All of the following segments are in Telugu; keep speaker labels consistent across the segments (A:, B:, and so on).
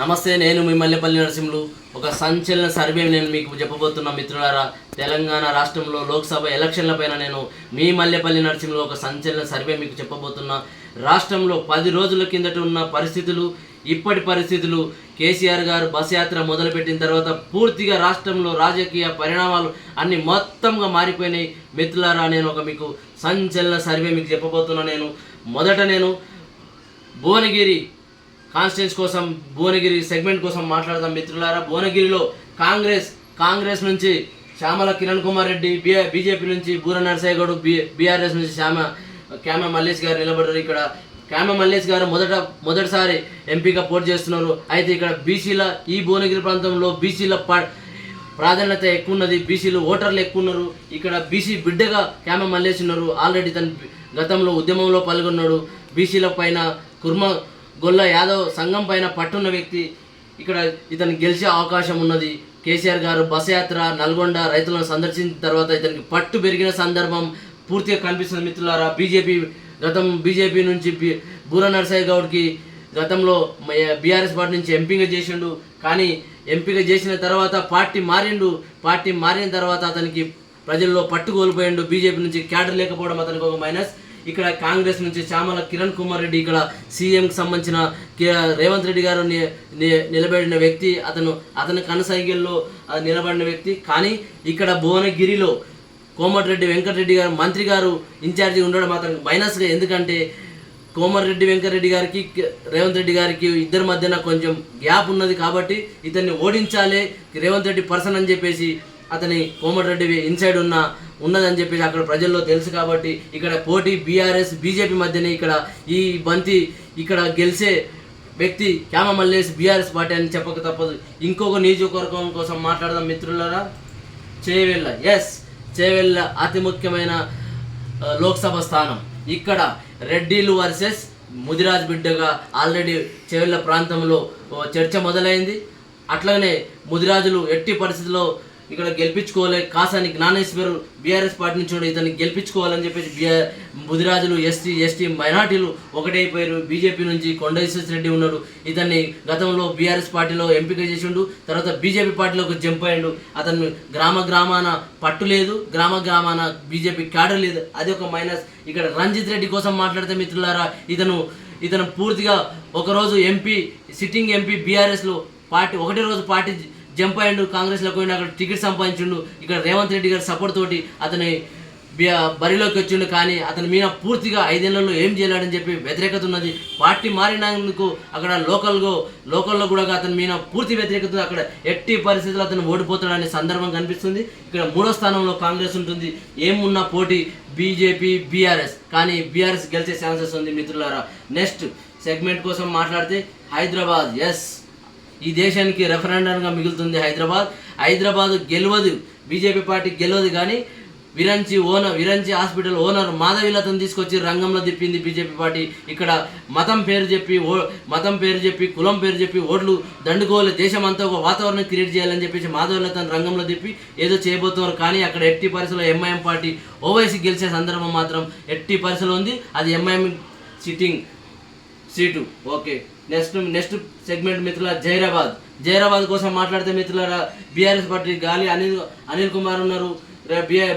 A: నమస్తే నేను మీ మల్లెపల్లి నరసింహులు. ఒక సంచలన సర్వే నేను మీకు చెప్పబోతున్న మిత్రులారా తెలంగాణ రాష్ట్రంలో లోక్సభ ఎలక్షన్ల పైన నేను మీ మల్లెపల్లి నరసింహులు ఒక సంచలన సర్వే మీకు చెప్పబోతున్నా. రాష్ట్రంలో పది రోజుల కిందట ఉన్న పరిస్థితులు ఇప్పటి పరిస్థితులు కేసీఆర్ గారు బస్ యాత్ర మొదలుపెట్టిన తర్వాత పూర్తిగా రాష్ట్రంలో రాజకీయ పరిణామాలు అన్ని మొత్తంగా మారిపోయినాయి. మిత్రులారా నేను ఒక మీకు సంచలన సర్వే మీకు చెప్పబోతున్నా. నేను మొదట నేను భువనగిరి కాన్స్టిట్యూన్స్ కోసం భువనగిరి సెగ్మెంట్ కోసం మాట్లాడదాం మిత్రులారా. భువనగిరిలో కాంగ్రెస్ కాంగ్రెస్ నుంచి శ్యామల కిరణ్ కుమార్ రెడ్డి బి- బీజేపీ నుంచి బూర నరసయ్య గౌడ్ బి బీఆర్ఎస్ నుంచి శ్యామ క్యామ మల్లేష్ గారు నిలబడ్డారు ఇక్కడ. క్యామ మల్లేష్ గారు మొదట మొదటిసారి ఎంపీగా పోటీ చేస్తున్నారు. అయితే ఇక్కడ బీసీల ఈ భువనగిరి ప్రాంతంలో బీసీల ప ప్రాధాన్యత ఎక్కువ ఉన్నది. బీసీలు ఓటర్లు ఎక్కువ ఉన్నారు. ఇక్కడ బీసీ బిడ్డగా క్యామ మల్లేష్ ఉన్నారు. ఆల్రెడీ తన గతంలో ఉద్యమంలో పాల్గొన్నాడు. బీసీల పైన కుర్మ గొల్ల యాదవ్ సంఘం పైన పట్టున్న వ్యక్తి ఇక్కడ ఇతను గెలిచే అవకాశం ఉన్నది. కేసీఆర్ గారు బస్ యాత్ర నల్గొండ రైతులను సందర్శించిన తర్వాత ఇతనికి పట్టు పెరిగిన సందర్భం పూర్తిగా కనిపిస్తుంది మిత్రులారా. బీజేపీ గతం బీజేపీ నుంచి బి బూర నరసయ్య గౌడ్కి గతంలో బీఆర్ఎస్ పార్టీ నుంచి ఎంపీగా చేసిండు. కానీ ఎంపీగా చేసిన తర్వాత పార్టీ మారిండు. పార్టీ మారిన తర్వాత అతనికి ప్రజల్లో పట్టు కోల్పోయిండు బీజేపీ నుంచి క్యాడర్ లేకపోవడం అతనికి ఒక మైనస్. ఇక్కడ కాంగ్రెస్ నుంచి చామల కిరణ్ కుమార్ రెడ్డి ఇక్కడ సీఎంకి సంబంధించిన రేవంత్ రెడ్డి గారు నిలబడిన వ్యక్తి అతను అతని కనసైకిల్లో నిలబడిన వ్యక్తి. కానీ ఇక్కడ భువనగిరిలో కోమటిరెడ్డి వెంకటరెడ్డి గారు మంత్రి గారు ఇన్ఛార్జి ఉండడం మాత్రం మైనస్గా ఎందుకంటే కోమటిరెడ్డి వెంకటరెడ్డి గారికి రేవంత్ రెడ్డి గారికి ఇద్దరి మధ్యన కొంచెం గ్యాప్ ఉన్నది కాబట్టి ఇతన్ని ఓడించాలి. రేవంత్ రెడ్డి పర్సన్ అని చెప్పేసి అతని కోమటిరెడ్డి ఇన్సైడ్ ఉన్న ఉన్నదని చెప్పేసి అక్కడ ప్రజల్లో తెలుసు కాబట్టి ఇక్కడ పోటీ బీఆర్ఎస్ బీజేపీ మధ్యనే ఇక్కడ ఈ బంతి ఇక్కడ గెలిచే వ్యక్తి క్యామ మల్లేష్ బీఆర్ఎస్ పార్టీ అని చెప్పక తప్పదు. ఇంకొక నియోజకవర్గం కోసం మాట్లాడదాం మిత్రులరా. చేవెళ్ళ ఎస్ చేవెళ్ళ అతి ముఖ్యమైన లోక్సభ స్థానం. ఇక్కడ రెడ్డిలు వర్సెస్ ముదిరాజ్ బిడ్డగా ఆల్రెడీ చేవెళ్ళ ప్రాంతంలో చర్చ మొదలైంది. అట్లనే ముదిరాజులు ఎట్టి పరిస్థితుల్లో ఇక్కడ గెలిపించుకోవాలి. కాసాని జ్ఞానేశ్వరు బీఆర్ఎస్ పార్టీ నుంచి కూడా ఇతన్ని గెలిపించుకోవాలని చెప్పేసి బీఆర్ బుధిరాజులు ఎస్టీ ఎస్టీ మైనార్టీలు ఒకటైపోయారు. బీజేపీ నుంచి కొండ రెడ్డి ఉన్నాడు. ఇతన్ని గతంలో బీఆర్ఎస్ పార్టీలో ఎంపిక చేసిండు. తర్వాత బీజేపీ పార్టీలోకి జంప్ అయ్యిండు. అతను గ్రామ గ్రామాన పట్టు లేదు. గ్రామ గ్రామాన బీజేపీ క్యాడర్ లేదు. అది ఒక మైనస్. ఇక్కడ రంజిత్ రెడ్డి కోసం మాట్లాడితే మిత్రులారా ఇతను ఇతను పూర్తిగా ఒకరోజు ఎంపీ సిట్టింగ్ ఎంపీ బీఆర్ఎస్లో పార్టీ ఒకటే రోజు పార్టీ జంప్ అయ్యిండు కాంగ్రెస్లో పోయిన అక్కడ టికెట్ సంపాదించిండు. ఇక్కడ రేవంత్ రెడ్డి గారి సపోర్ట్ తోటి అతని బరిలోకి వచ్చిండు. కానీ అతని మీద పూర్తిగా ఐదేళ్ళలో ఏం చేయలేడని చెప్పి వ్యతిరేకత ఉన్నది. పార్టీ మారినందుకు అక్కడ లోకల్గా లోకల్లో కూడా అతని మీద పూర్తి వ్యతిరేకత అక్కడ ఎట్టి పరిస్థితుల్లో అతను ఓడిపోతాడనే సందర్భం కనిపిస్తుంది. ఇక్కడ మూడో స్థానంలో కాంగ్రెస్ ఉంటుంది. ఏమున్నా పోటీ బీజేపీ బీఆర్ఎస్. కానీ బీఆర్ఎస్ గెలిచే ఛాన్సెస్ ఉంది మిత్రులారా. నెక్స్ట్ సెగ్మెంట్ కోసం మాట్లాడితే హైదరాబాద్. ఎస్. ఈ దేశానికి రెఫరెండంగా మిగులుతుంది హైదరాబాద్. హైదరాబాద్ గెలవదు. బీజేపీ పార్టీ గెలవదు కానీ Virinchi owner Virinchi hospital owner మాధవిలతను తీసుకొచ్చి రంగంలో తిప్పింది బీజేపీ పార్టీ. ఇక్కడ మతం పేరు చెప్పి ఓ మతం పేరు చెప్పి కులం పేరు చెప్పి ఓట్లు దండుకోవాలి. దేశం అంతా ఒక వాతావరణం క్రియేట్ చేయాలని చెప్పేసి మాధవిలతను రంగంలో తిప్పి ఏదో చేయబోతున్నారు. కానీ అక్కడ ఎట్టి పరిస్థితుల్లో ఎంఐఎం పార్టీ ఓవైసీ గెలిచే సందర్భం మాత్రం ఎట్టి పరిస్థితులు ఉంది. అది MIM sitting seat okay next next segment మిత్రుల జైరాబాద్. జైరాబాద్ కోసం మాట్లాడితే మిత్రులారా బీఆర్ఎస్ పార్టీ గాలి అనిల్ అనిల్ కుమార్ ఉన్నారు.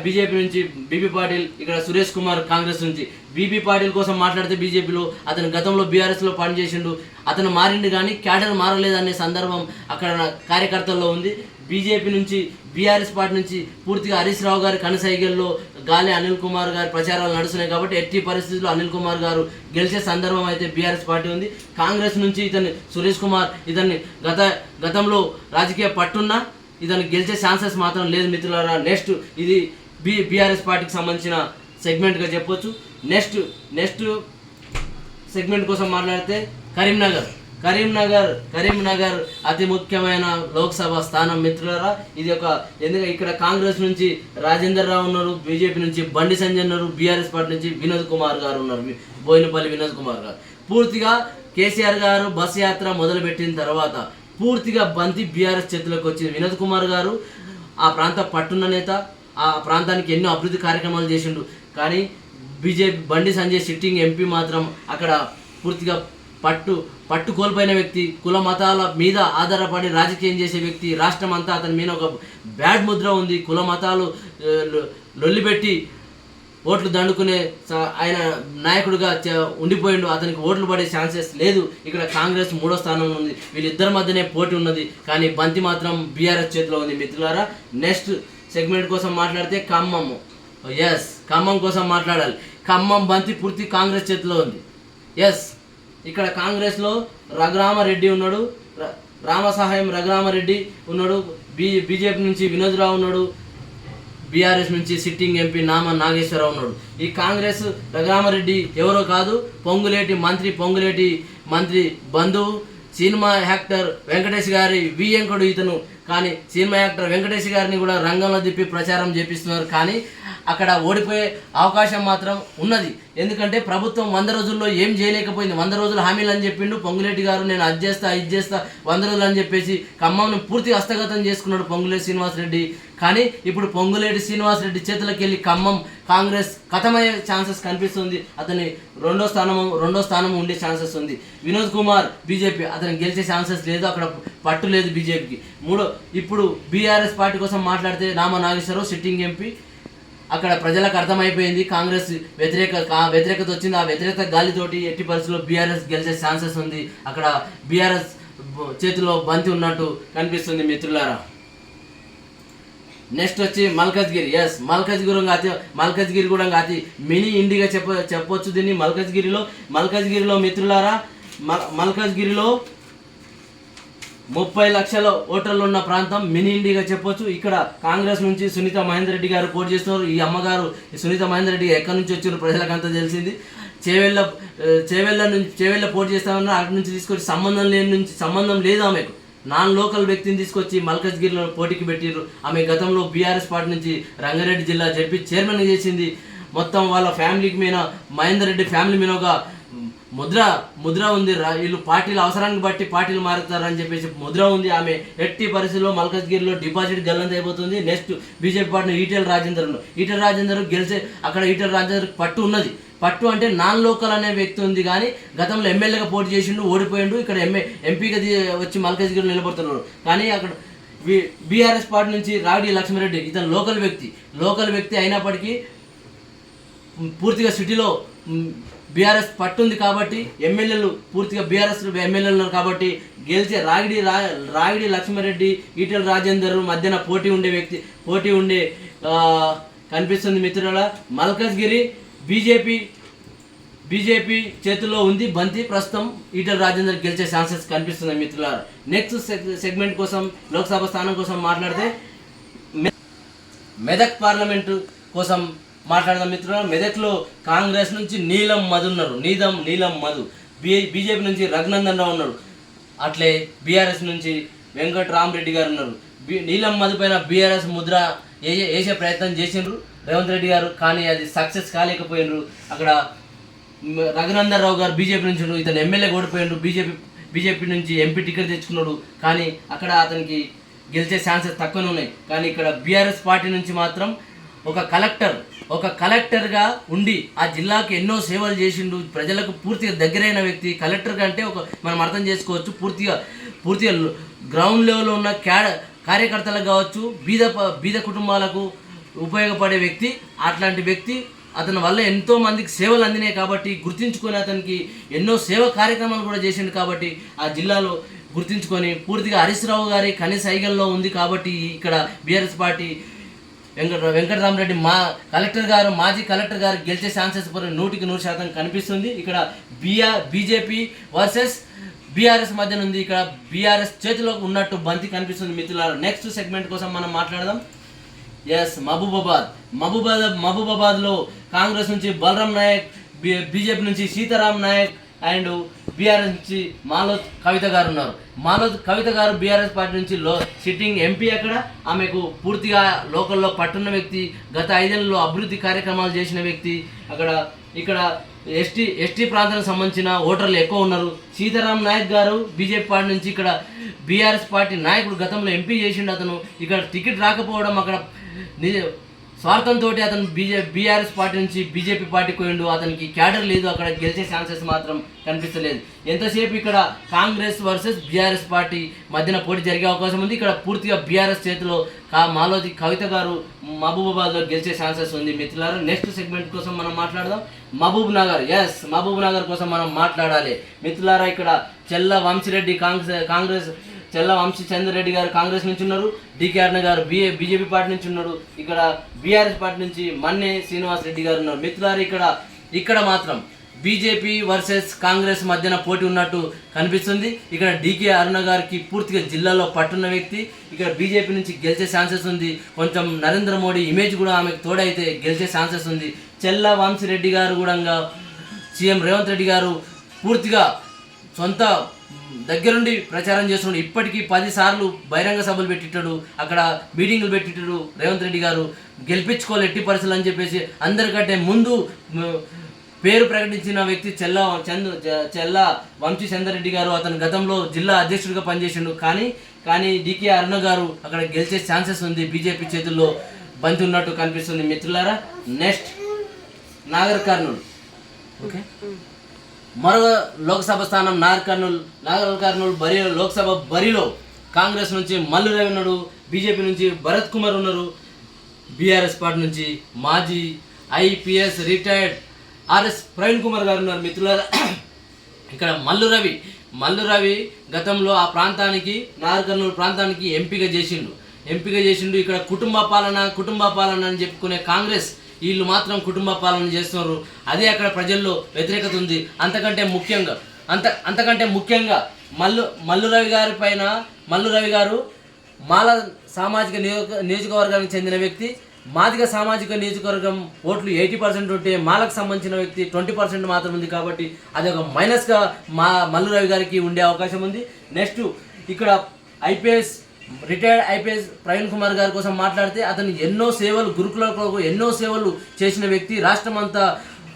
A: బీజేపీ నుంచి బీబీ పాటిల్ ఇక్కడ సురేష్ కుమార్ కాంగ్రెస్ నుంచి. బీబీ పాటిల్ కోసం మాట్లాడితే బీజేపీలో అతను గతంలో బీఆర్ఎస్లో పనిచేసిండు. అతను మారిండు కానీ క్యాడర్ మారలేదనే సందర్భం అక్కడ కార్యకర్తల్లో ఉంది. బీజేపీ నుంచి బీఆర్ఎస్ పార్టీ నుంచి పూర్తిగా హరీష్ రావు గారి కనసైగల్లో గాలి అనిల్ కుమార్ గారి ప్రచారాలు నడుస్తున్నాయి కాబట్టి ఎట్టి పరిస్థితుల్లో అనిల్ కుమార్ గారు గెలిచే సందర్భం అయితే బీఆర్ఎస్ పార్టీ ఉంది. కాంగ్రెస్ నుంచి ఇతన్ని సురేష్ కుమార్ ఇతన్ని గత గతంలో రాజకీయ పట్టున్నా ఇతను గెలిచే ఛాన్సెస్ మాత్రం లేదు మిత్రులారా. నెక్స్ట్ ఇది బి బీఆర్ఎస్ పార్టీకి సంబంధించిన సెగ్మెంట్గా చెప్పొచ్చు. నెక్స్ట్ నెక్స్ట్ సెగ్మెంట్ కోసం మాట్లాడితే కరీంనగర్. కరీంనగర్ కరీంనగర్ అతి ముఖ్యమైన లోక్సభ స్థానం మిత్రులరా ఇది ఒక ఎందుకంటే ఇక్కడ కాంగ్రెస్ నుంచి రాజేందర్ రావు ఉన్నారు బీజేపీ నుంచి బండి సంజయ్ ఉన్నారు బీఆర్ఎస్ పార్టీ నుంచి వినోద్ కుమార్ గారు ఉన్నారు బోయినపల్లి వినోద్ కుమార్ గారు. పూర్తిగా కేసీఆర్ గారు బస్ యాత్ర మొదలుపెట్టిన తర్వాత పూర్తిగా బంతి బీఆర్ఎస్ చేతిలోకి వచ్చింది వినోద్ కుమార్ గారు. ఆ ప్రాంత పట్టున్న నేత ఆ ప్రాంతానికి ఎన్నో అభివృద్ధి కార్యక్రమాలు చేసిండు. కానీ BJP Bandi Sanjay sitting MP మాత్రం అక్కడ పూర్తిగా పట్టు పట్టు కోల్పోయిన వ్యక్తి కుల మతాల మీద ఆధారపడి రాజకీయం చేసే వ్యక్తి రాష్ట్రం అంతా అతని మీద ఒక బ్యాడ్ ముద్ర ఉంది. కుల మతాలు లొల్లిపెట్టి ఓట్లు దండుకునే ఆయన నాయకుడిగా ఉండిపోయిండు. అతనికి ఓట్లు పడే ఛాన్సెస్ లేదు. ఇక్కడ కాంగ్రెస్ మూడో స్థానంలో ఉంది. వీళ్ళిద్దరి మధ్యనే పోటీ ఉన్నది. కానీ బంతి మాత్రం బీఆర్ఎస్ చేతిలో ఉంది. మిత్రులారా నెక్స్ట్ సెగ్మెంట్ కోసం మాట్లాడితే ఖమ్మం. ఎస్ ఖమ్మం కోసం మాట్లాడాలి. ఖమ్మం బంతి పూర్తి కాంగ్రెస్ చేతిలో ఉంది. ఎస్ ఇక్కడ కాంగ్రెస్లో రఘురామరెడ్డి ఉన్నాడు రామ రామసహాయం రఘురామరెడ్డి ఉన్నాడు బీ బీజేపీ నుంచి వినోద్ రావు ఉన్నాడు బీఆర్ఎస్ నుంచి సిట్టింగ్ ఎంపీ నామ నాగేశ్వరరావు ఉన్నాడు. ఈ కాంగ్రెస్ రఘురామరెడ్డి ఎవరో కాదు పొంగులేటి మంత్రి పొంగులేటి మంత్రి బంధువు సినిమా యాక్టర్ వెంకటేష్ గారి వియంకుడు ఇతను. కానీ సినిమా యాక్టర్ వెంకటేష్ గారిని కూడా రంగంలో దిప్పి ప్రచారం చేపిస్తున్నారు. కానీ అక్కడ ఓడిపోయే అవకాశం మాత్రం ఉన్నది. ఎందుకంటే ప్రభుత్వం వంద రోజుల్లో ఏం చేయలేకపోయింది. వంద రోజులు హామీలు అని చెప్పిండు. పొంగులేటి గారు నేను అది చేస్తా ఇది చేస్తా వంద రోజులు అని చెప్పేసి ఖమ్మంను పూర్తి హస్తగతం చేసుకున్నాడు పొంగులేటి శ్రీనివాసరెడ్డి కానీ ఇప్పుడు పొంగులేటి శ్రీనివాసరెడ్డి చేతులకు వెళ్ళి ఖమ్మం కాంగ్రెస్ కథమయ్యే ఛాన్సెస్ కనిపిస్తుంది. అతని రెండో స్థానం రెండో స్థానం ఉండే ఛాన్సెస్ ఉంది. వినోద్ కుమార్ బీజేపీ అతను గెలిచే ఛాన్సెస్ లేదు. అక్కడ పట్టు లేదు బీజేపీకి. మూడో ఇప్పుడు బీఆర్ఎస్ పార్టీ కోసం మాట్లాడితే రామ నాగేశ్వరరావు సిట్టింగ్ ఎంపీ. అక్కడ ప్రజలకు అర్థమైపోయింది. కాంగ్రెస్ వ్యతిరేక వ్యతిరేకత వచ్చింది. ఆ వ్యతిరేకత గాలితోటి ఎట్టి పరిస్థితుల్లో బీఆర్ఎస్ గెలిచే ఛాన్సెస్ ఉంది. అక్కడ బీఆర్ఎస్ చేతిలో బంతి ఉన్నట్టు కనిపిస్తుంది మిత్రులారా. నెక్స్ట్ వచ్చి మల్కజ్గిరి. ఎస్ మల్కజ్గిరి కాతి మల్కజ్గిరి కూడా కాతి మినీ ఇండిగా చెప్ప చెప్పొచ్చు దీన్ని. మల్కజ్గిరిలో మల్కజ్గిరిలో మిత్రులారా మల్ మల్కజ్గిరిలో ముప్పై లక్షల ఓటర్లు ఉన్న ప్రాంతం మినీ ఇండియాగా చెప్పొచ్చు. ఇక్కడ కాంగ్రెస్ నుంచి సునీత మహేందర్ రెడ్డి గారు పోటీ చేస్తున్నారు. ఈ అమ్మగారు సునీత మహేందర్ రెడ్డి ఎక్కడి నుంచి వచ్చారు ప్రజలకంతా తెలిసింది. చేవెళ్ళ చేవెళ్ళ నుంచి చేవెళ్ళ పోటీ చేస్తామన్నారు అక్కడి నుంచి తీసుకొచ్చి సంబంధం లేని నుంచి సంబంధం లేదు ఆమెకు. నాన్ లోకల్ వ్యక్తిని తీసుకొచ్చి మల్కజ్గిరిలో పోటీకి పెట్టిరు ఆమె గతంలో బీఆర్ఎస్ పార్టీ నుంచి రంగారెడ్డి జిల్లా జడ్పీ చైర్మన్ చేసింది. మొత్తం వాళ్ళ ఫ్యామిలీకి మీద మహేందర్ రెడ్డి ఫ్యామిలీ మీద ఒక ముద్ర ముద్ర ఉంది రా- వీళ్ళు పార్టీల అవసరాన్ని బట్టి పార్టీలు మారుతారని చెప్పేసి ముద్ర ఉంది. ఆమె ఎట్టి పరిస్థితుల్లో మల్కజ్గిరిలో డిపాజిట్ గల్లంత అయిపోతుంది. నెక్స్ట్ బీజేపీ పార్టీ ఈటెల రాజేందర్ను. ఈటెల రాజేందర్ గెలిచే అక్కడ ఈటెల రాజేందర్ పట్టు ఉన్నది. పట్టు అంటే నాన్ లోకల్ అనే వ్యక్తి ఉంది కానీ గతంలో ఎమ్మెల్యేగా పోటీ చేసిండు ఓడిపోయిండు. ఇక్కడ ఎంఏ ఎంపీగా వచ్చి మల్కజ్గిరిలో నిలబడుతున్నాడు. కానీ అక్కడ బీఆర్ఎస్ పార్టీ నుంచి రావిడి లక్ష్మారెడ్డి ఇతను లోకల్ వ్యక్తి. లోకల్ వ్యక్తి అయినప్పటికీ పూర్తిగా సిటీలో బీఆర్ఎస్ పట్టుంది కాబట్టి ఎమ్మెల్యేలు పూర్తిగా బీఆర్ఎస్ ఎమ్మెల్యేలు ఉన్నారు కాబట్టి గెలిచే రాగిడి రా రాగిడి లక్ష్మారెడ్డి ఈటల రాజేందర్ మధ్యన పోటీ ఉండే వ్యక్తి పోటీ ఉండే కనిపిస్తుంది మిత్రుల మల్కజ్గిరి బీజేపీ బీజేపీ చేతిలో ఉంది బంతి ప్రస్తుతం ఈటల రాజేందర్ గెలిచే ఛాన్సెస్ కనిపిస్తుంది మిత్రులారు. నెక్స్ట్ సెగ్మెంట్ కోసం లోక్సభ స్థానం కోసం మాట్లాడితే మె- మెదక్ పార్లమెంటు కోసం మాట్లాడదాం మిత్రులు మెదక్లో కాంగ్రెస్ నుంచి నీలం మధు ఉన్నారు. నీలం నీలం మధు. బీ బీజేపీ నుంచి రఘునందన్ రావు ఉన్నారు. అట్లే బీఆర్ఎస్ నుంచి వెంకటరామరెడ్డి గారు ఉన్నారు. నీలం మధు పైన బీఆర్ఎస్ ముద్ర ఏ- వేసే ప్రయత్నం చేసిండ్రు రేవంత్ రెడ్డి గారు కానీ అది సక్సెస్ కాలేకపోయినరు అక్కడ రఘునందన్ రావు గారు బీజేపీ నుంచి ఇతను ఎమ్మెల్యే ఓడిపోయిండు బీజేపీ బీజేపీ నుంచి ఎంపీ టికెట్ తెచ్చుకున్నాడు. కానీ అక్కడ అతనికి గెలిచే ఛాన్సెస్ తక్కువనే ఉన్నాయి. కానీ ఇక్కడ బీఆర్ఎస్ పార్టీ నుంచి మాత్రం ఒక కలెక్టర్ ఒక కలెక్టర్గా ఉండి ఆ జిల్లాకు ఎన్నో సేవలు చేసిండు ప్రజలకు పూర్తిగా దగ్గరైన వ్యక్తి. కలెక్టర్ కంటే ఒక మనం అర్థం చేసుకోవచ్చు పూర్తిగా పూర్తిగా గ్రౌండ్ లెవెల్లో ఉన్న క్యాడ కార్యకర్తలకు కావచ్చు బీద బీద కుటుంబాలకు ఉపయోగపడే వ్యక్తి అట్లాంటి వ్యక్తి అతని వల్ల ఎంతో మందికి సేవలు అందినాయి కాబట్టి గుర్తించుకొని అతనికి ఎన్నో సేవ కార్యక్రమాలు కూడా చేసిండు కాబట్టి ఆ జిల్లాలో గుర్తించుకొని పూర్తిగా హరీష్ రావు గారి కనీస ఐగల్లో ఉంది కాబట్టి ఇక్కడ బీఆర్ఎస్ పార్టీ వెంకట వెంకటరామరెడ్డి మా కలెక్టర్ గారు మాజీ కలెక్టర్ గారు గెలిచే ఛాన్సెస్ నూటికి నూరు శాతం కనిపిస్తుంది. ఇక్కడ బీఆర్ బీజేపీ వర్సెస్ బీఆర్ఎస్ మధ్యన ఉంది. ఇక్కడ బీఆర్ఎస్ చేతిలో ఉన్నట్టు బంతి కనిపిస్తుంది మిత్రులారా. నెక్స్ట్ సెగ్మెంట్ కోసం మనం మాట్లాడదాం. ఎస్ మహబూబాబాద్. మహబూబాద్ మహబూబాబాద్లో కాంగ్రెస్ నుంచి బలరాం నాయక్ బీజేపీ నుంచి సీతారాం నాయక్ అండ్ బీఆర్ఎస్ నుంచి మాలోత్ కవిత గారు ఉన్నారు. మాలోజ్ కవిత గారు బీఆర్ఎస్ పార్టీ నుంచి లో సిట్టింగ్ ఎంపీ అక్కడ ఆమెకు పూర్తిగా లోకల్లో పట్టున్న వ్యక్తి గత ఐదేళ్ళలో అభివృద్ధి కార్యక్రమాలు చేసిన వ్యక్తి అక్కడ ఇక్కడ ఎస్టీ ఎస్టీ ప్రాంతానికి సంబంధించిన ఓటర్లు ఎక్కువ ఉన్నారు. సీతారాం నాయక్ గారు బీజేపీ పార్టీ నుంచి ఇక్కడ బీఆర్ఎస్ పార్టీ నాయకుడు గతంలో ఎంపీ చేసిండు అతను. ఇక్కడ టికెట్ రాకపోవడం అక్కడ స్వార్థంతో అతను బీజే బీఆర్ఎస్ పార్టీ నుంచి బీజేపీ పార్టీకి పోయిండు. అతనికి క్యాడర్ లేదు. అక్కడ గెలిచే ఛాన్సెస్ మాత్రం కనిపించలేదు ఎంతసేపు ఇక్కడ కాంగ్రెస్ వర్సెస్ బీఆర్ఎస్ పార్టీ మధ్యన పోటీ జరిగే అవకాశం ఉంది. ఇక్కడ పూర్తిగా బీఆర్ఎస్ చేతిలో కా మాలోజీ కవిత గారు మహబూబాబాద్లో గెలిచే ఛాన్సెస్ ఉంది. మిత్రులారా నెక్స్ట్ సెగ్మెంట్ కోసం మనం మాట్లాడదాం. మహబూబ్ నగర్ ఎస్ మహబూబ్ నగర్ కోసం మనం మాట్లాడాలి. మిత్రులారా ఇక్కడ చెల్ల వంశిరెడ్డి కాంగ్రెస్ కాంగ్రెస్ చెల్ల వంశీ చంద్రరెడ్డి గారు కాంగ్రెస్ నుంచి ఉన్నారు డికే అర్ణ గారు బిఏ బీజేపీ పార్టీ నుంచి ఉన్నారు ఇక్కడ బీఆర్ఎస్ పార్టీ నుంచి మన్నే శ్రీనివాస్ రెడ్డి గారు ఉన్నారు. మిత్రులారు ఇక్కడ ఇక్కడ మాత్రం బీజేపీ వర్సెస్ కాంగ్రెస్ మధ్యన పోటీ ఉన్నట్టు కనిపిస్తుంది. ఇక్కడ డీకే అరుణ గారికి పూర్తిగా జిల్లాలో పట్టున్న వ్యక్తి. ఇక్కడ బీజేపీ నుంచి గెలిచే ఛాన్సెస్ ఉంది. కొంచెం నరేంద్ర మోడీ ఇమేజ్ కూడా ఆమెకు తోడైతే గెలిచే ఛాన్సెస్ ఉంది. చెల్ల వంశీరెడ్డి గారు కూడా సీఎం రేవంత్ రెడ్డి గారు పూర్తిగా సొంత దగ్గరుండి ప్రచారం చేస్తున్నాడు. ఇప్పటికీ పదిసార్లు బహిరంగ సభలు పెట్టిట్టాడు అక్కడ మీటింగులు పెట్టిట్టాడు రేవంత్ రెడ్డి గారు. గెలిపించుకోవాలి ఎట్టి పరిస్థితులు అని చెప్పేసి అందరికంటే ముందు పేరు ప్రకటించిన వ్యక్తి చెల్ల చంద్ర చెల్ల వంశీ చంద్రరెడ్డి గారు అతను గతంలో జిల్లా అధ్యక్షుడిగా పనిచేసిండు. కానీ కానీ డికే అరుణ గారు అక్కడ గెలిచే ఛాన్సెస్ ఉంది. బీజేపీ చేతుల్లో బంతి ఉన్నట్టు కనిపిస్తుంది మిత్రులారా. నెక్స్ట్ నాగర్ కర్నూలు. ఓకే? మరో లోక్సభ స్థానం నార్కర్నూల్ నాగర్ కర్నూలు బరి లోక్సభ బరిలో కాంగ్రెస్ నుంచి మల్లు రవి ఉన్నాడు బీజేపీ నుంచి భరత్ కుమార్ ఉన్నారు బీఆర్ఎస్ పార్టీ నుంచి మాజీ IPS retired RS Praveen Kumar garu ఉన్నారు మిత్రులారా. ఇక్కడ మల్లు రవి మల్లు రవి గతంలో ఆ ప్రాంతానికి నార్కర్నూలు ప్రాంతానికి ఎంపిక చేసిండు. ఎంపిక చేసిండు ఇక్కడ కుటుంబ పాలన కుటుంబ పాలన అని చెప్పుకునే కాంగ్రెస్ వీళ్ళు మాత్రం కుటుంబ పాలన చేస్తున్నారు. అదే అక్కడ ప్రజల్లో వ్యతిరేకత ఉంది. అంతకంటే ముఖ్యంగా అంత అంతకంటే ముఖ్యంగా మల్లు మల్లు రవి గారి పైన మల్లు రవి గారు మాల సామాజిక నియోజక నియోజకవర్గానికి చెందిన వ్యక్తి మాదిగ సామాజిక నియోజకవర్గం ఓట్లు ఎయిటీ పర్సెంట్ ఉంటే మాలకు సంబంధించిన వ్యక్తి ట్వంటీ పర్సెంట్ మాత్రం ఉంది కాబట్టి అది ఒక మైనస్గా మా మల్లు రవి గారికి ఉండే అవకాశం ఉంది. నెక్స్ట్ ఇక్కడ IPS retired IPS Praveen Kumar గారి కోసం మాట్లాడితే అతను ఎన్నో సేవలు గురుకులకు ఎన్నో సేవలు చేసిన వ్యక్తి రాష్ట్రం అంతా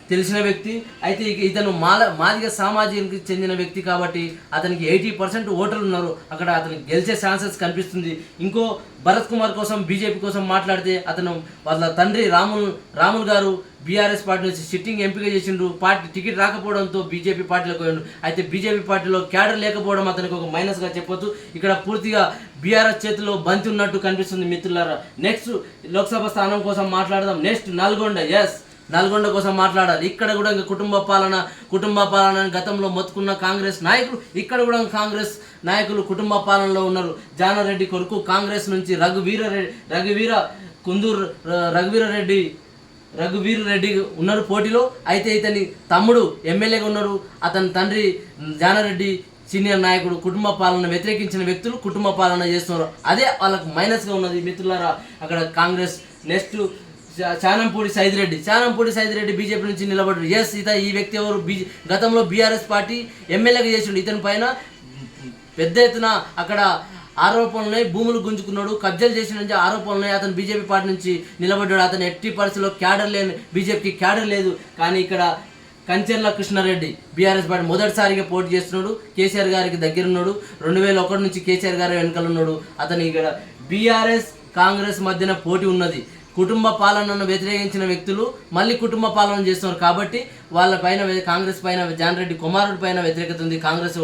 A: తెలిసిన వ్యక్తి అయితే ఇతను మాల మాదిగ సామాజిక చెందిన వ్యక్తి కాబట్టి అతనికి ఎయిటీ పర్సెంట్ ఓటర్లు ఉన్నారు. అక్కడ అతనికి గెలిచే ఛాన్సెస్ కనిపిస్తుంది. ఇంకో భరత్ కుమార్ కోసం బీజేపీ కోసం మాట్లాడితే అతను వాళ్ళ తండ్రి రాముల్ రాముల్ గారు బీఆర్ఎస్ పార్టీ నుంచి సిట్టింగ్ ఎంపిక చేసిండు పార్టీ టికెట్ రాకపోవడంతో బీజేపీ పార్టీలోకి పోయిండు. అయితే బీజేపీ పార్టీలో క్యాడర్ లేకపోవడం అతనికి ఒక మైనస్గా చెప్పొచ్చు ఇక్కడ పూర్తిగా బీఆర్ఎస్ చేతిలో బంతి ఉన్నట్టు కనిపిస్తుంది మిత్రులారా. నెక్స్ట్ లోక్సభ స్థానం కోసం మాట్లాడదాం. నెక్స్ట్ నల్గొండ ఎస్ నల్గొండ కోసం మాట్లాడాలి. ఇక్కడ కూడా ఇంకా కుటుంబ పాలన కుటుంబ పాలన గతంలో మొత్తుకున్న కాంగ్రెస్ నాయకులు ఇక్కడ కూడా కాంగ్రెస్ నాయకులు కుటుంబ పాలనలో ఉన్నారు. జానారెడ్డి కొడుకు కాంగ్రెస్ నుంచి రఘువీర రెడ్డి రఘువీర కుందూరు ర- రఘువీర రెడ్డి రఘువీర్ రెడ్డి ఉన్నారు పోటీలో. అయితే ఇతని తమ్ముడు ఎమ్మెల్యేగా ఉన్నారు. అతని తండ్రి జానారెడ్డి సీనియర్ నాయకుడు. కుటుంబ పాలన వ్యతిరేకించిన వ్యక్తులు కుటుంబ పాలన చేస్తున్నారు. అదే వాళ్ళకు మైనస్గా ఉన్నది. మిత్రులారా అక్కడ కాంగ్రెస్ నెక్స్ట్ చానంపూడి సైదిరెడ్డి. చానంపూడి సైదిరెడ్డి బీజేపీ నుంచి నిలబడ్డారు ఎస్ ఇత ఈ వ్యక్తి ఎవరు? బీజే గతంలో బీఆర్ఎస్ పార్టీ ఎమ్మెల్యేగా చేసిండు. ఇతని పైన పెద్ద ఎత్తున అక్కడ ఆరోపణలున్నాయి. భూములు గుంజుకున్నాడు. కబ్జాలు చేసిన నుంచి ఆరోపణలున్నాయి. అతను బీజేపీ పార్టీ నుంచి నిలబడ్డాడు. అతను ఎట్టి పరిస్థితిలో క్యాడర్ లేని బీజేపీకి క్యాడర్ లేదు. కానీ ఇక్కడ కంచెర్ల కృష్ణారెడ్డి బీఆర్ఎస్ పార్టీ మొదటిసారిగా పోటీ చేస్తున్నాడు. కేసీఆర్ గారికి దగ్గరున్నాడు. రెండు వేల ఒకటి నుంచి కేసీఆర్ గారి వెనకాల ఉన్నాడు. అతను ఇక్కడ బీఆర్ఎస్ కాంగ్రెస్ మధ్యన పోటీ ఉన్నది. కుటుంబ పాలనను వ్యతిరేకించిన వ్యక్తులు మళ్ళీ కుటుంబ పాలన చేస్తున్నారు కాబట్టి వాళ్ళ పైన కాంగ్రెస్ పైన జాన్ రెడ్డి కుమారుడి పైన వ్యతిరేకత ఉంది. కాంగ్రెస్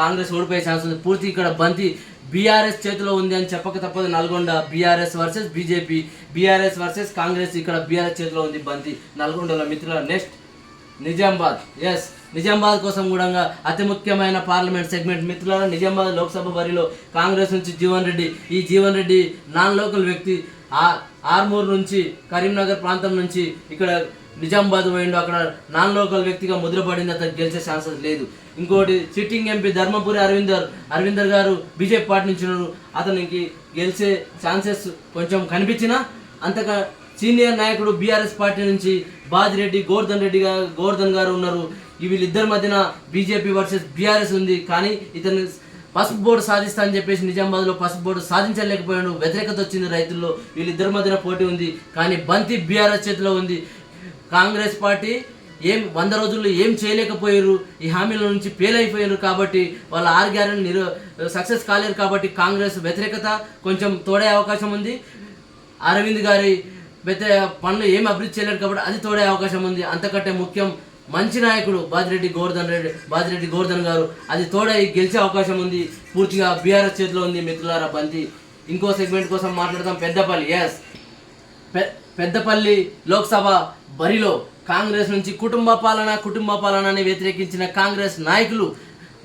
A: కాంగ్రెస్ ఓడిపోయే ఛాన్స్ ఉంది. పూర్తి ఇక్కడ బంతి బీఆర్ఎస్ చేతిలో ఉంది అని చెప్పక తప్పదు. Nalgonda BRS versus BJP BRS versus Congress ఇక్కడ బీఆర్ఎస్ చేతిలో ఉంది బంతి. నల్గొండలో మిత్రుల నెక్స్ట్ నిజామాబాద్. ఎస్ నిజామాబాద్ కోసం కూడా అతి ముఖ్యమైన పార్లమెంట్ సెగ్మెంట్ మిత్రులారా నిజామాబాద్ లోక్సభ బరిలో కాంగ్రెస్ నుంచి జీవన్ రెడ్డి ఈ జీవన్ రెడ్డి నాన్ లోకల్ వ్యక్తి ఆర్మూర్ నుంచి కరీంనగర్ ప్రాంతం నుంచి ఇక్కడ నిజామాబాద్ పోయిండు. అక్కడ నాన్ లోకల్ వ్యక్తిగా ముద్రపడింది అతను గెలిచే ఛాన్సెస్ లేదు. ఇంకోటి sitting MP Dharmapuri Arvinder Arvinder garu BJP party నుంచి ఉన్నారు. అతనికి గెలిచే ఛాన్సెస్ కొంచెం కనిపించినా అంతగా సీనియర్ నాయకుడు బీఆర్ఎస్ పార్టీ నుంచి బాజిరెడ్డి గోవర్ధన్ రెడ్డి గారు గోవర్ధన్ గారు ఉన్నారు. వీళ్ళిద్దరి మధ్యన బీజేపీ వర్సెస్ బీఆర్ఎస్ ఉంది. కానీ ఇతను పసుపు బోర్డు సాధిస్తా అని చెప్పేసి నిజామాబాద్లో పసుపు బోర్డు సాధించలేకపోయాడు వ్యతిరేకత వచ్చింది రైతుల్లో. వీళ్ళిద్దరి మధ్యన పోటీ ఉంది. కానీ బంతి బీఆర్ఎస్ చేతిలో ఉంది. కాంగ్రెస్ పార్టీ ఏం వంద రోజుల్లో ఏం చేయలేకపోయారు. ఈ హామీల నుంచి ఫెయిల్ అయిపోయారు కాబట్టి వాళ్ళ ఆరు గ్యారెంటీ నిరు సక్సెస్ కాలేరు కాబట్టి కాంగ్రెస్ వ్యతిరేకత కొంచెం తోడే అవకాశం ఉంది. అరవింద్ గారి అయితే పనులు ఏం అభివృద్ధి చేయలేడు కాబట్టి అది తోడే అవకాశం ఉంది. అంతకంటే ముఖ్యం మంచి నాయకుడు బాదిరెడ్డి గోవర్ధన్ రెడ్డి బాదిరెడ్డి గోవర్ధన్ గారు. అది తోడై గెలిచే అవకాశం ఉంది. పూర్తిగా బీఆర్ఎస్ చేతిలో ఉంది మిత్రులారా బంతి. ఇంకో సెగ్మెంట్ కోసం మాట్లాడదాం పెద్దపల్లి. ఎస్ పె పెద్దపల్లి లోక్సభ బరిలో కాంగ్రెస్ నుంచి కుటుంబ పాలన కుటుంబ పాలనని వ్యతిరేకించిన కాంగ్రెస్ నాయకులు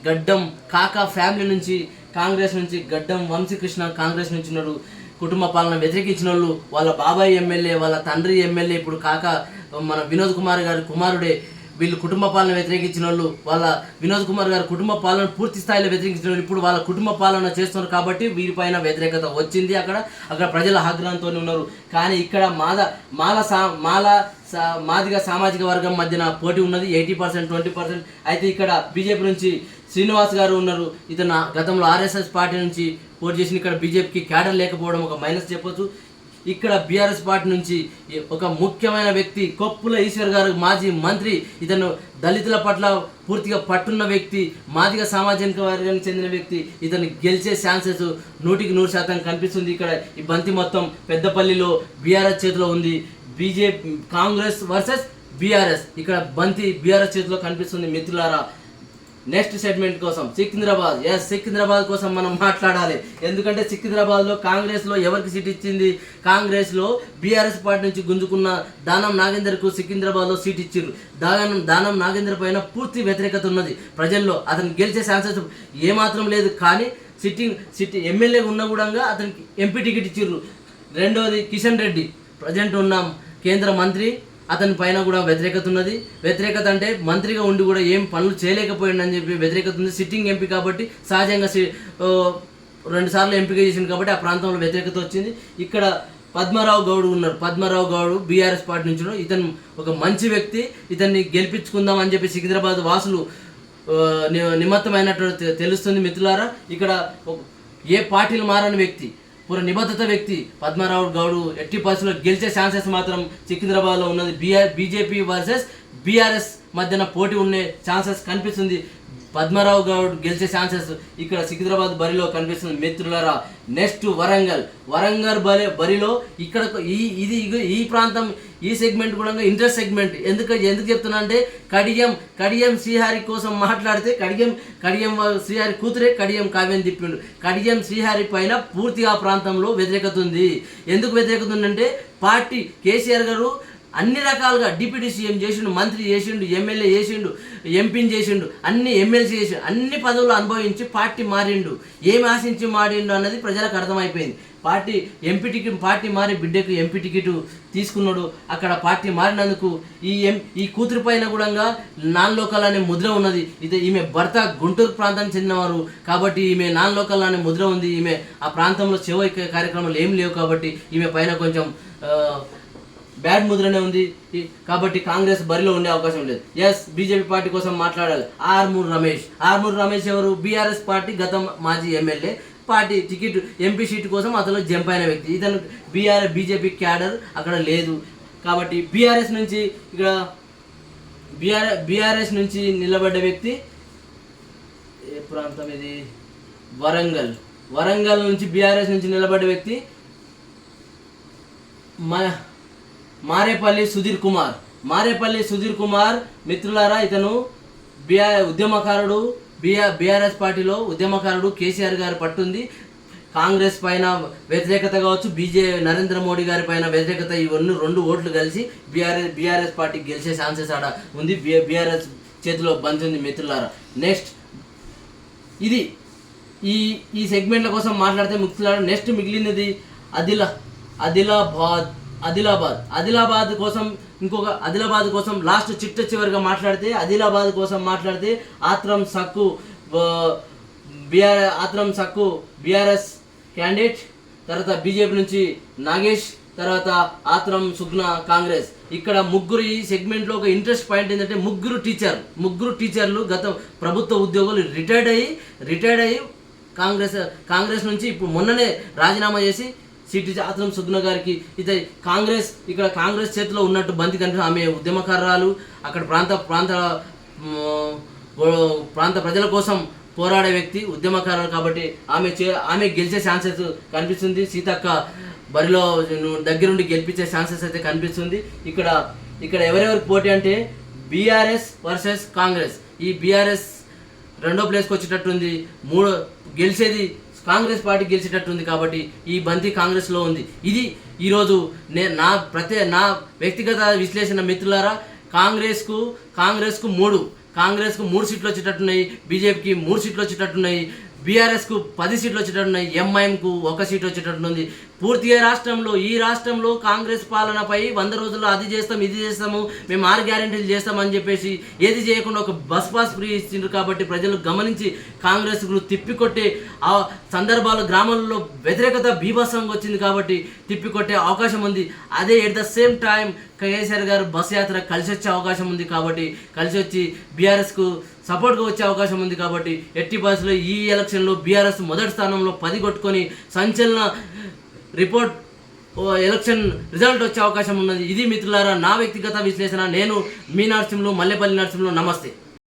A: గడ్డం కాకా ఫ్యామిలీ నుంచి కాంగ్రెస్ నుంచి గడ్డం వంశీకృష్ణ కాంగ్రెస్ నుంచి ఉన్నారు. కుటుంబ పాలన వ్యతిరేకించిన వాళ్ళు వాళ్ళ బాబాయ్ ఎమ్మెల్యే వాళ్ళ తండ్రి ఎమ్మెల్యే ఇప్పుడు కాకా మన వినోద్ కుమార్ గారి కుమారుడే వీళ్ళు కుటుంబ పాలన వ్యతిరేకించిన వాళ్ళు వాళ్ళ వినోద్ కుమార్ గారు కుటుంబ పాలన పూర్తి స్థాయిలో వ్యతిరేకించిన వాళ్ళు ఇప్పుడు వాళ్ళ కుటుంబ పాలన చేస్తున్నారు కాబట్టి వీరిపైన వ్యతిరేకత వచ్చింది అక్కడ. అక్కడ ప్రజల ఆగ్రహంతో ఉన్నారు. కానీ ఇక్కడ మాద మాల సా మాల సా మాదిగ సామాజిక వర్గం మధ్యన పోటీ ఉన్నది ఎయిటీ పర్సెంట్ ట్వంటీ పర్సెంట్. అయితే ఇక్కడ బీజేపీ నుంచి శ్రీనివాస్ గారు ఉన్నారు. ఇతను గతంలో ఆర్ఎస్ఎస్ పార్టీ నుంచి పోటీ చేసిన ఇక్కడ బీజేపీకి క్యాడర్ లేకపోవడం ఒక మైనస్ చెప్పొచ్చు. ఇక్కడ బీఆర్ఎస్ పార్టీ నుంచి ఒక ముఖ్యమైన వ్యక్తి కొప్పుల ఈశ్వర్ గారు మాజీ మంత్రి ఇతను దళితుల పట్ల పూర్తిగా పట్టున్న వ్యక్తి మాదిగ సామాజిక వర్గానికి చెందిన వ్యక్తి ఇతను గెలిచే ఛాన్సెస్ నూటికి నూరు శాతం కనిపిస్తుంది. ఇక్కడ ఈ బంతి మొత్తం పెద్దపల్లిలో బీఆర్ఎస్ చేతిలో ఉంది. బీజేపీ కాంగ్రెస్ వర్సెస్ బీఆర్ఎస్ ఇక్కడ బంతి బీఆర్ఎస్ చేతిలో కనిపిస్తుంది మిత్రులారా. నెక్స్ట్ సెగ్మెంట్ కోసం సికింద్రాబాద్. ఎస్ సికింద్రాబాద్ కోసం మనం మాట్లాడాలి. ఎందుకంటే సికింద్రాబాద్లో కాంగ్రెస్లో ఎవరికి సీట్ ఇచ్చింది? కాంగ్రెస్లో బీఆర్ఎస్ పార్టీ నుంచి గుంజుకున్న దానం నాగేందర్కు సికింద్రాబాద్లో సీట్ ఇచ్చిండ్రు. దానం దానం నాగేందర్ పైన పూర్తి వ్యతిరేకత ఉన్నది. ప్రజల్లో అతను గెలిచే ఛాన్సెస్ ఏమాత్రం లేదు. కానీ సిట్టింగ్ సిట్టి ఎమ్మెల్యే ఉన్న కూడా అతనికి ఎంపీ టికెట్ ఇచ్చిర్రు రెండవది కిషన్ రెడ్డి. ప్రజెంట్ ఉన్న కేంద్ర మంత్రి అతని పైన కూడా వ్యతిరేకత ఉన్నది. వ్యతిరేకత అంటే మంత్రిగా ఉండి కూడా ఏం పనులు చేయలేకపోయాడని చెప్పి వ్యతిరేకత ఉంది. సిట్టింగ్ ఎంపీ కాబట్టి సహజంగా సి- రెండు సార్లు ఎంపిక చేసింది కాబట్టి ఆ ప్రాంతంలో వ్యతిరేకత వచ్చింది. ఇక్కడ పద్మారావు గౌడ్ ఉన్నారు. పద్మారావు గౌడ్ బీఆర్ఎస్ పార్టీ నుంచి ఇతను ఒక మంచి వ్యక్తి. ఇతన్ని గెలిపించుకుందాం అని చెప్పి సికింద్రాబాద్ వాసులు ని- నిమత్తమైనట్టు తెలుస్తుంది మిత్రులారా. ఇక్కడ ఏ పార్టీలు మారని వ్యక్తి పూర్వ నిబద్ధత వ్యక్తి పద్మారావు గౌడ్ ఎట్టి పరిస్థితుల్లో గెలిచే ఛాన్సెస్ మాత్రం సికింద్రాబాద్లో ఉన్నది. బీఆర్ బీజేపీ వర్సెస్ బీఆర్ఎస్ మధ్యన పోటీ ఉండే ఛాన్సెస్ కనిపిస్తుంది. పద్మారావు గౌడ్ గెలిచే ఛాన్సెస్ ఇక్కడ సికింద్రాబాద్ బరిలో కనిపిస్తుంది. మిత్రులరా నెక్స్ట్ వరంగల్. వరంగల్ బరి బరిలో ఇక్కడ ఈ ఇది ఈ ప్రాంతం ఈ సెగ్మెంట్ కూడా ఇంట్రెస్ట్ సెగ్మెంట్. ఎందుకు ఎందుకు చెప్తున్నా అంటే కడియం కడియం శ్రీహారి కోసం మాట్లాడితే కడియం కడియం శ్రీహారి కూతురే కడియం కావ్యం తిప్పిండు. కడియం శ్రీహారి పైన పూర్తిగా ప్రాంతంలో వ్యతిరేకత ఉంది. ఎందుకు వ్యతిరేకత ఉందంటే పార్టీ కేసీఆర్ గారు అన్ని రకాలుగా డిప్యూటీ సీఎం చేసిండు మంత్రి చేసిండు ఎమ్మెల్యే చేసిండు ఎంపీని చేసిండు అన్ని ఎమ్మెల్సీ చేసిండు అన్ని పదవులు అనుభవించి పార్టీ మారిండు. ఏం ఆశించి మారిండు అన్నది ప్రజలకు అర్థమైపోయింది. పార్టీ ఎంపీ టికెట్ పార్టీ మారి బిడ్డకు ఎంపీ టికెట్ తీసుకున్నాడు. అక్కడ పార్టీ మారినందుకు ఈ ఎం ఈ కూతురు పైన కూడా నాన్లోకల్ అనే ముద్ర ఉన్నది. ఇది ఈమె భర్త గుంటూరు ప్రాంతానికి చెందినవారు కాబట్టి ఈమె నాన్ లోకల్ అనే ముద్ర ఉంది. ఈమె ఆ ప్రాంతంలో సేవ కార్యక్రమాలు ఏం లేవు కాబట్టి ఈమె పైన కొంచెం బ్యాడ్ ముద్రనే ఉంది. కాబట్టి కాంగ్రెస్ బరిలో ఉండే అవకాశం లేదు. ఎస్ బీజేపీ పార్టీ కోసం మాట్లాడాలి. ఆర్మూర్ రమేష్. ఆర్మూర్ రమేష్ ఎవరు? బీఆర్ఎస్ పార్టీ గత మాజీ MLA. Party ticket MP seat కోసం అతను జంప్ అయిన వ్యక్తి. ఇతను బీఆర్ బీజేపీ క్యాడర్ అక్కడ లేదు. కాబట్టి బీఆర్ఎస్ నుంచి ఇక్కడ బీఆర్ బీఆర్ఎస్ నుంచి నిలబడ్డ వ్యక్తి ఏ ప్రాంతం ఇది? వరంగల్. వరంగల్ నుంచి బీఆర్ఎస్ నుంచి నిలబడ్డ వ్యక్తి మా మారేపల్లి సుధీర్ కుమార్. మారేపల్లి సుధీర్ కుమార్ మిత్రులారా ఇతను బిఆర్ ఉద్యమకారుడు బిఆర్ బీఆర్ఎస్ పార్టీలో ఉద్యమకారుడు కేసీఆర్ గారు పట్టుంది. కాంగ్రెస్ పైన వ్యతిరేకత కావచ్చు బీజే నరేంద్ర మోడీ గారి పైన వ్యతిరేకత ఇవన్నీ రెండు ఓట్లు కలిసి బీఆర్ఎస్ బీఆర్ఎస్ పార్టీ గెలిచే ఛాన్సెస్ ఆడ ఉంది. బీఆర్ఎస్ చేతిలో బంద్ ఉంది మిత్రులారా. నెక్స్ట్ ఇది ఈ ఈ సెగ్మెంట్ల కోసం మాట్లాడితే మిత్రులారా నెక్స్ట్ మిగిలినది అదిలా అదిలాబాద్. ఆదిలాబాద్. ఆదిలాబాద్ కోసం ఇంకొక ఆదిలాబాద్ కోసం లాస్ట్ చిట్ట చివరిగా మాట్లాడితే ఆదిలాబాద్ కోసం మాట్లాడితే ఆత్రం సక్కు బీఆర్ ఆత్రం సక్కు బీఆర్ఎస్ క్యాండిడేట్ తర్వాత బీజేపీ నుంచి నాగేష్ తర్వాత ఆత్రం సుగ్న కాంగ్రెస్. ఇక్కడ ముగ్గురు ఈ సెగ్మెంట్లో ఒక ఇంట్రెస్ట్ పాయింట్ ఏంటంటే ముగ్గురు టీచర్ ముగ్గురు టీచర్లు గత ప్రభుత్వ ఉద్యోగులు రిటైర్డ్ అయ్యి రిటైర్డ్ అయ్యి కాంగ్రెస్ కాంగ్రెస్ నుంచి ఇప్పుడు మొన్ననే రాజీనామా చేసి సిటీ ఆత్రం సుగ్న గారికి ఇది కాంగ్రెస్ ఇక్కడ కాంగ్రెస్ చేతిలో ఉన్నట్టు బంతి కనిపి ఆమె ఉద్యమకారాలు అక్కడ ప్రాంత ప్రాంత ప్రాంత ప్రజల కోసం పోరాడే వ్యక్తి ఉద్యమకారులు కాబట్టి ఆమె చే ఆమె గెలిచే ఛాన్సెస్ కనిపిస్తుంది. సీతక్క బరిలో దగ్గరుండి గెలిపించే ఛాన్సెస్ అయితే కనిపిస్తుంది. ఇక్కడ ఇక్కడ ఎవరెవరికి పోటీ అంటే బీఆర్ఎస్ వర్సెస్ కాంగ్రెస్. ఈ బీఆర్ఎస్ రెండో ప్లేస్కి వచ్చేటట్టుంది. మూడో గెలిచేది కాంగ్రెస్ పార్టీ గెలిచేటట్టుంది కాబట్టి ఈ బంతి కాంగ్రెస్లో ఉంది. ఇది ఈరోజు నే నా ప్రతి నా వ్యక్తిగత విశ్లేషణ మిత్రులారా కాంగ్రెస్కు కాంగ్రెస్కు మూడు కాంగ్రెస్కు మూడు సీట్లు వచ్చేటట్టున్నాయి బీజేపీకి మూడు సీట్లు వచ్చేటట్టున్నాయి బీఆర్ఎస్కు పది సీట్లు వచ్చేటట్టున్నాయి ఎంఐఎంకు ఒక సీట్ వచ్చేటట్టుంది. పూర్తిగా రాష్ట్రంలో ఈ రాష్ట్రంలో కాంగ్రెస్ పాలనపై వంద రోజుల్లో అది చేస్తాం ఇది చేస్తాము మేము ఆరు గ్యారెంటీలు చేస్తామని చెప్పేసి ఏది చేయకుండా ఒక బస్ పాస్ ఫ్రీ ఇచ్చిండ్రు కాబట్టి ప్రజలు గమనించి కాంగ్రెస్కు తిప్పికొట్టే ఆ సందర్భాలు గ్రామాల్లో వ్యతిరేకత బీభత్సంగా వచ్చింది కాబట్టి తిప్పికొట్టే అవకాశం ఉంది. అదే at the same time KCR garu bus yatra కలిసి వచ్చే అవకాశం ఉంది కాబట్టి కలిసి వచ్చి బీఆర్ఎస్కు సపోర్ట్గా వచ్చే అవకాశం ఉంది కాబట్టి ఎట్టి బస్సులో ఈ ఎలక్షన్లో బీఆర్ఎస్ మొదటి స్థానంలో పది కొట్టుకొని సంచలన రిపోర్ట్ ఓ ఎలక్షన్ రిజల్ట్ వచ్చే అవకాశం ఉన్నది. ఇది మిత్రులారా నా వ్యక్తిగత విశ్లేషణ. నేను మీ నరసింహులు మల్లెపల్లి నరసింహులు. నమస్తే.